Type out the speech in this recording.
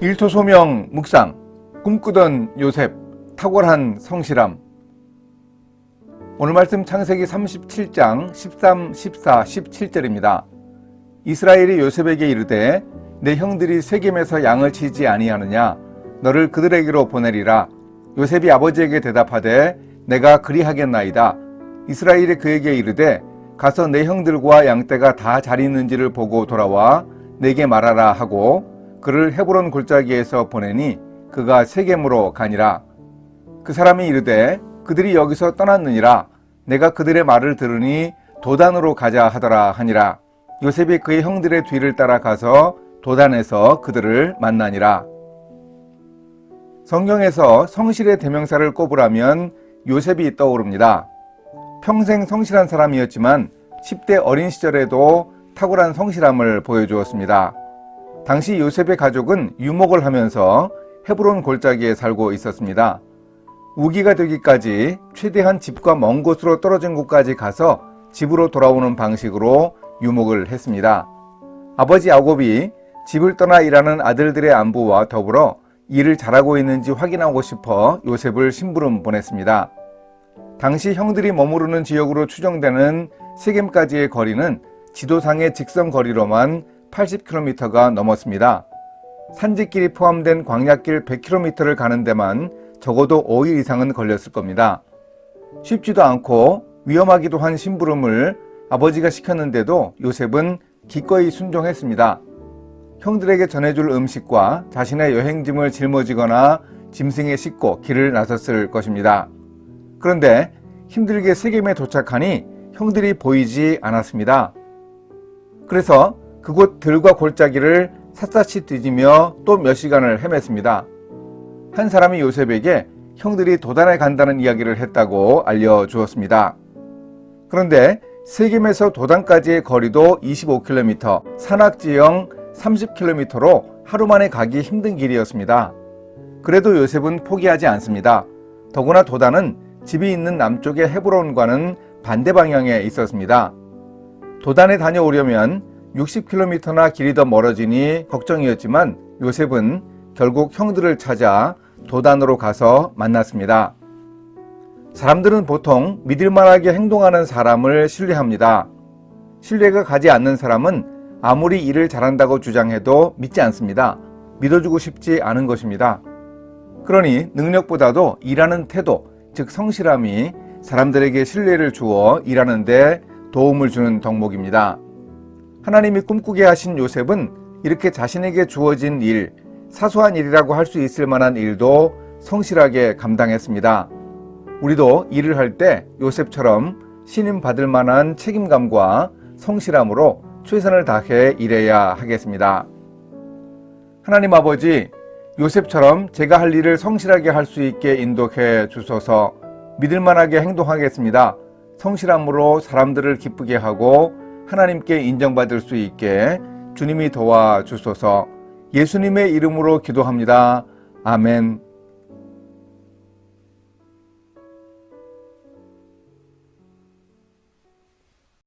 일토소명 묵상 꿈꾸던 요셉 탁월한 성실함. 오늘 말씀 창세기 37장 13, 14, 17절입니다. 이스라엘이 요셉에게 이르되 내 형들이 세겜에서 양을 치지 아니하느냐? 너를 그들에게로 보내리라. 요셉이 아버지에게 대답하되 내가 그리하겠나이다. 이스라엘이 그에게 이르되 가서 내 형들과 양떼가 다 잘 있는지를 보고 돌아와 내게 말하라 하고 그를 헤브론 골짜기에서 보내니 그가 세겜으로 가니라 그 사람이 이르되 그들이 여기서 떠났느니라 내가 그들의 말을 들으니 도단으로 가자 하더라 하니라 요셉이 그의 형들의 뒤를 따라 가서 도단에서 그들을 만나니라 성경에서 성실의 대명사를 꼽으라면 요셉이 떠오릅니다. 평생 성실한 사람이었지만 10대 어린 시절에도 탁월한 성실함을 보여주었습니다. 당시 요셉의 가족은 유목을 하면서 헤브론 골짜기에 살고 있었습니다. 우기가 되기까지 최대한 집과 먼 곳으로 떨어진 곳까지 가서 집으로 돌아오는 방식으로 유목을 했습니다. 아버지 야곱이 집을 떠나 일하는 아들들의 안부와 더불어 일을 잘하고 있는지 확인하고 싶어 요셉을 심부름 보냈습니다. 당시 형들이 머무르는 지역으로 추정되는 세겜까지의 거리는 지도상의 직선 거리로만 80km가 넘었습니다. 산지길이 포함된 광약길 100km를 가는 데만 적어도 5일 이상은 걸렸을 겁니다. 쉽지도 않고 위험하기도 한 심부름을 아버지가 시켰는데도 요셉은 기꺼이 순종했습니다. 형들에게 전해줄 음식과 자신의 여행짐을 짊어지거나 짐승에 싣고 길을 나섰을 것입니다. 그런데 힘들게 세겜에 도착하니 형들이 보이지 않았습니다. 그래서 그곳 들과 골짜기를 샅샅이 뒤지며 또 몇 시간을 헤맸습니다. 한 사람이 요셉에게 형들이 도단에 간다는 이야기를 했다고 알려주었습니다. 그런데 세겜에서 도단까지의 거리도 25km, 산악지형 30km로 하루 만에 가기 힘든 길이었습니다. 그래도 요셉은 포기하지 않습니다. 더구나 도단은 집이 있는 남쪽의 헤브론과는 반대 방향에 있었습니다. 도단에 다녀오려면 60km나 길이 더 멀어지니 걱정이었지만 요셉은 결국 형들을 찾아 도단으로 가서 만났습니다. 사람들은 보통 믿을만하게 행동하는 사람을 신뢰합니다. 신뢰가 가지 않는 사람은 아무리 일을 잘한다고 주장해도 믿지 않습니다. 믿어주고 싶지 않은 것입니다. 그러니 능력보다도 일하는 태도, 즉 성실함이 사람들에게 신뢰를 주어 일하는데 도움을 주는 덕목입니다. 하나님이 꿈꾸게 하신 요셉은 이렇게 자신에게 주어진 일, 사소한 일이라고 할 수 있을 만한 일도 성실하게 감당했습니다. 우리도 일을 할 때 요셉처럼 신임 받을 만한 책임감과 성실함으로 최선을 다해 일해야 하겠습니다. 하나님 아버지, 요셉처럼 제가 할 일을 성실하게 할 수 있게 인도해 주소서 믿을 만하게 행동하겠습니다. 성실함으로 사람들을 기쁘게 하고 하나님께 인정받을 수 있게 주님이 도와 주소서 예수님의 이름으로 기도합니다. 아멘.